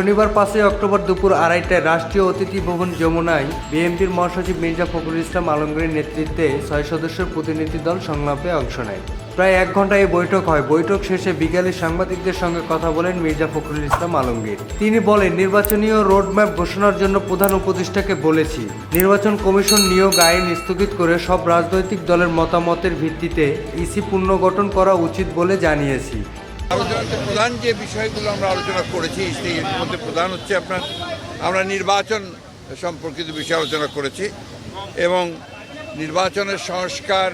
শনিবার পাঁচই অক্টোবর দুপুর আড়াইটায় রাষ্ট্রীয় অতিথি ভবন যমুনায় বিএনপির মহাসচিব মির্জা ফখরুল ইসলাম আলমগীরের নেতৃত্বে ছয় সদস্যের প্রতিনিধি দল সংলাপে অংশ নেয়। প্রায় এক ঘণ্টা এই বৈঠক হয়। বৈঠক শেষে বিকেলে সাংবাদিকদের সঙ্গে কথা বলেন মির্জা ফখরুল ইসলাম আলমগীর। তিনি বলেন নির্বাচনীয় রোডম্যাপ ঘোষণার জন্য প্রধান উপদেষ্টাকে বলেছি, নির্বাচন কমিশন নিয়োগ আইন স্থগিত করে সব রাজনৈতিক দলের মতামতের ভিত্তিতে ইসি পুনর্গঠন করা উচিত বলে জানিয়েছি। আলোচনাতে প্রধান যে বিষয়গুলো আমরা আলোচনা করেছি, সেই মধ্যে প্রধান হচ্ছে আপনার, আমরা নির্বাচন সম্পর্কিত বিষয়ে আলোচনা করেছি এবং নির্বাচনের সংস্কার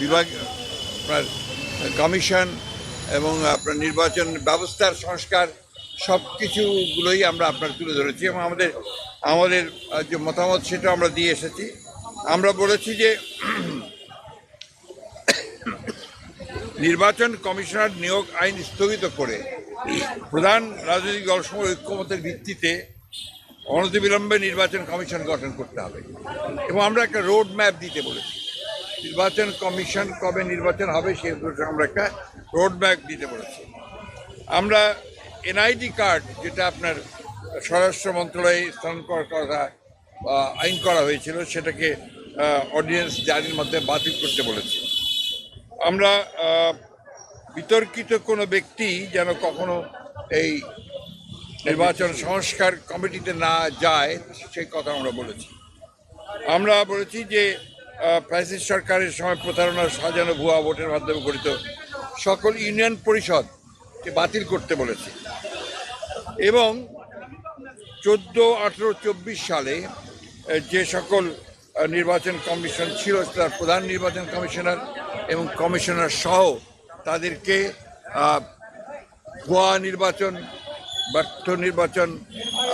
বিভাগ, আপনার কমিশন এবং আপনার নির্বাচন ব্যবস্থার সংস্কার সব কিছুগুলোই আমরা আপনার তুলে ধরেছি এবং আমাদের আমাদের যে মতামত সেটা আমরা দিয়ে এসেছি। আমরা বলেছি যে নির্বাচন কমিশনার নিয়োগ আইন স্থগিত করে প্রধান রাজনৈতিক দলসমূহ ঐক্যমতের ভিত্তিতে অনতিবিলম্বে নির্বাচন কমিশন গঠন করতে হবে। এবং আমরা একটা রোড ম্যাপ দিতে বলেছি। নির্বাচন কমিশন কবে নির্বাচন হবে সে আমরা একটা রোড ম্যাপ দিতে বলেছি। আমরা এনআইডি কার্ড যেটা আপনার স্বরাষ্ট্র মন্ত্রণালয়ে স্থানান্তর করার কথা আইন করা হয়েছিল, সেটাকে অর্ডিন্যান্স জারির মধ্যে বাতিল করতে বলেছি। আমরা বিতর্কিত কোনো ব্যক্তি যেন কখনো এই নির্বাচন সংস্কার কমিটিতে না যায়, সেই কথা আমরা বলেছি। আমরা বলেছি যে ফ্যাসিস্ট সরকারের সময় প্রতারণা সাজানো ভুয়া ভোটের মাধ্যমে গঠিত সকল ইউনিয়ন পরিষদকে বাতিল করতে বলেছি। এবং চোদ্দ আঠেরো চব্বিশ সালে যে সকল নির্বাচন কমিশন ছিল, তার প্রধান নির্বাচন কমিশনার এবং কমিশনার সহ তাদেরকে ভুয়া নির্বাচন, ব্যর্থ নির্বাচন,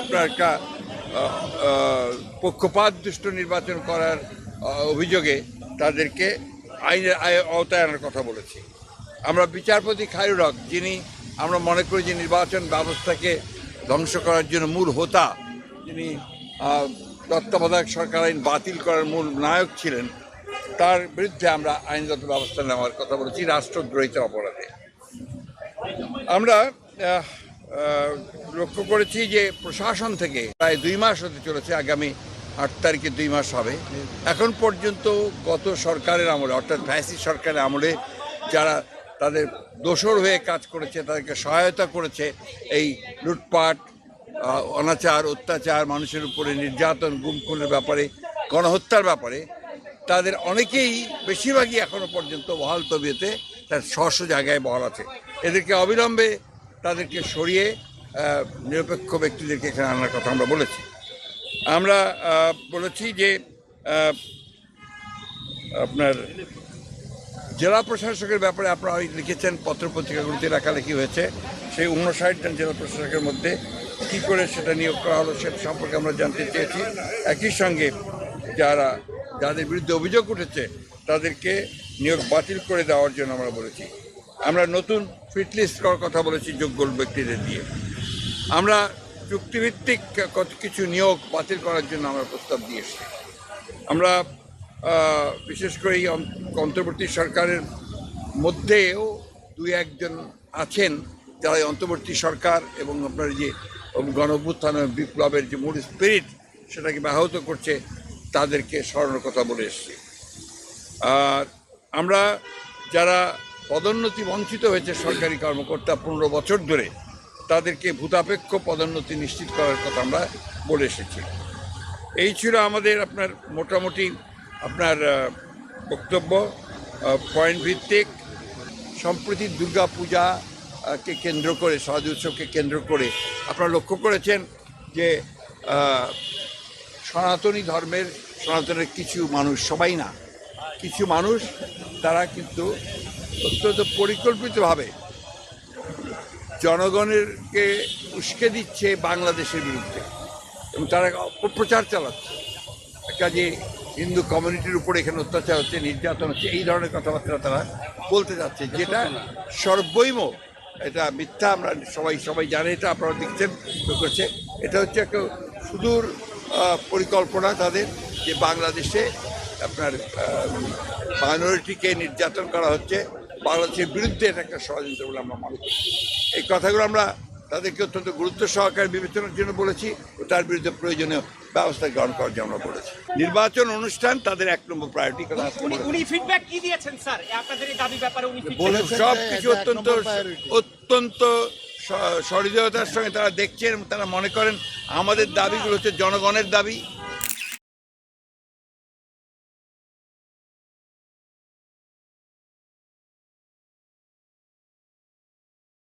আপনার একটা পক্ষপাত দুষ্ট নির্বাচন করার অভিযোগে তাদেরকে আইনের আওতায় আনার কথা বলেছি। আমরা বিচারপতি খায়রুল হক, যিনি আমরা মনে করি যে নির্বাচন ব্যবস্থাকে ধ্বংস করার জন্য মূল হোতা, যিনি তত্ত্বাবধায়ক সরকার আইন বাতিল করার মূল নায়ক ছিলেন তার বিরুদ্ধে আমরা আইনগত ব্যবস্থা নেওয়ার কথা বলেছি রাষ্ট্রদ্রোহিতার অপরাধে। আমরা লক্ষ্য করেছি যে প্রশাসন থেকে প্রায় দুই মাস হতে চলেছে, আগামী আট তারিখে দুই মাস হবে। এখন পর্যন্ত গত সরকারের আমলে, অর্থাৎ ফ্যাসি সরকারের আমলে যারা তাদের দোষর হয়ে কাজ করেছে, তাদেরকে সহায়তা করেছে, এই লুটপাট অনাচার, অত্যাচার, মানুষের উপরে নির্যাতন, গুম খুনের ব্যাপারে, গণহত্যার ব্যাপারে তাদের অনেকেই বেশিরভাগই এখনও পর্যন্ত বহাল তবিয়েতে তার স্ব জায়গায় বহাল আছে। এদেরকে অবিলম্বে তাদেরকে সরিয়ে নিরপেক্ষ ব্যক্তিদেরকে এখানে আনার কথা আমরা বলেছি। আমরা বলেছি যে আপনার জেলা প্রশাসকের ব্যাপারে আপনারা লিখেছেন পত্রপত্রিকাগুলিতে লেখালেখি হয়েছে। সেই উনষাট জন জেলা প্রশাসকের মধ্যে কী করে সেটা নিয়োগ করা হলো সেটা সম্পর্কে আমরা জানতে চেয়েছি। একই সঙ্গে যারা যাদের বিরুদ্ধে অভিযোগ উঠেছে, তাদেরকে নিয়োগ বাতিল করে দেওয়ার জন্য আমরা বলেছি। আমরা নতুন ফিটলিস্ট করার কথা বলেছি যোগ্য ব্যক্তিদের দিয়ে আমরা চুক্তিভিত্তিক কত কিছু নিয়োগ বাতিল করার জন্য আমরা প্রস্তাব দিয়ে এসেছি। আমরা বিশেষ করে এই অন্তর্বর্তী সরকারের মধ্যেও দুই একজন আছেন যারা অন্তর্বর্তী সরকার এবং আপনার যে গণভ্যুত্থান বিপ্লবের যে মূল স্পিরিট সেটাকে ব্যাহত করছে। তাদেরকে স্মরণের কথা বলে এসেছি। আর আমরা যারা পদোন্নতি বঞ্চিত হয়েছে সরকারি কর্মকর্তা পনেরো বছর ধরে, তাদেরকে ভূতাপেক্ষ পদোন্নতি নিশ্চিত করার কথা আমরা বলে এসেছি। এই ছিল আমাদের আপনার মোটামুটি আপনার বক্তব্য। পয়েন্ট ভিত্তিক। সম্প্রতি দুর্গা পূজা কে কেন্দ্র করে সহজ উৎসবকে কেন্দ্র করে আপনারা লক্ষ্য করেছেন যে সনাতনী ধর্মের সনাতনের কিছু মানুষ, সবাই না, কিছু মানুষ তারা কিন্তু অত্যন্ত পরিকল্পিতভাবে জনগণেরকে উস্কে দিচ্ছে বাংলাদেশের বিরুদ্ধে এবং তারা অপপ্রচার চালাচ্ছে। কাজে হিন্দু কমিউনিটির উপরে এখানে অত্যাচার হচ্ছে, নির্যাতন হচ্ছে, এই ধরনের কথাবার্তা তারা বলতে যাচ্ছে, যেটা সর্বৈম এটা মিথ্যা, আমরা সবাই সবাই জানে, এটা আপনারা দেখছেন করছে এটা হচ্ছে একটা সুদূর পরিকল্পনা তাদের। যে বাংলাদেশে আপনার মাইনরিটিকে নির্যাতন করা হচ্ছে বাংলাদেশের বিরুদ্ধে এটা একটা ষড়যন্ত্র বলে আমরা মনে করি। এই কথাগুলো আমরা তাদেরকে অত্যন্ত গুরুত্ব সহকারে বিবেচনার জন্য বলেছি ও তার বিরুদ্ধে প্রয়োজনীয় ব্যবস্থা গ্রহণ করার জন্য আমরা বলেছি। নির্বাচন অনুষ্ঠান তাদের এক নম্বর প্রায়োরিটি উনি উনি ফিডব্যাক কি দিয়েছেন স্যার? আপনাদের এই দাবি ব্যাপারে উনি বলেছেন সব কিছু অত্যন্ত অত্যন্ত সহৃদয়তার সঙ্গে তারা দেখছেন তারা মনে করেন আমাদের দাবিগুলো হচ্ছে জনগণের দাবি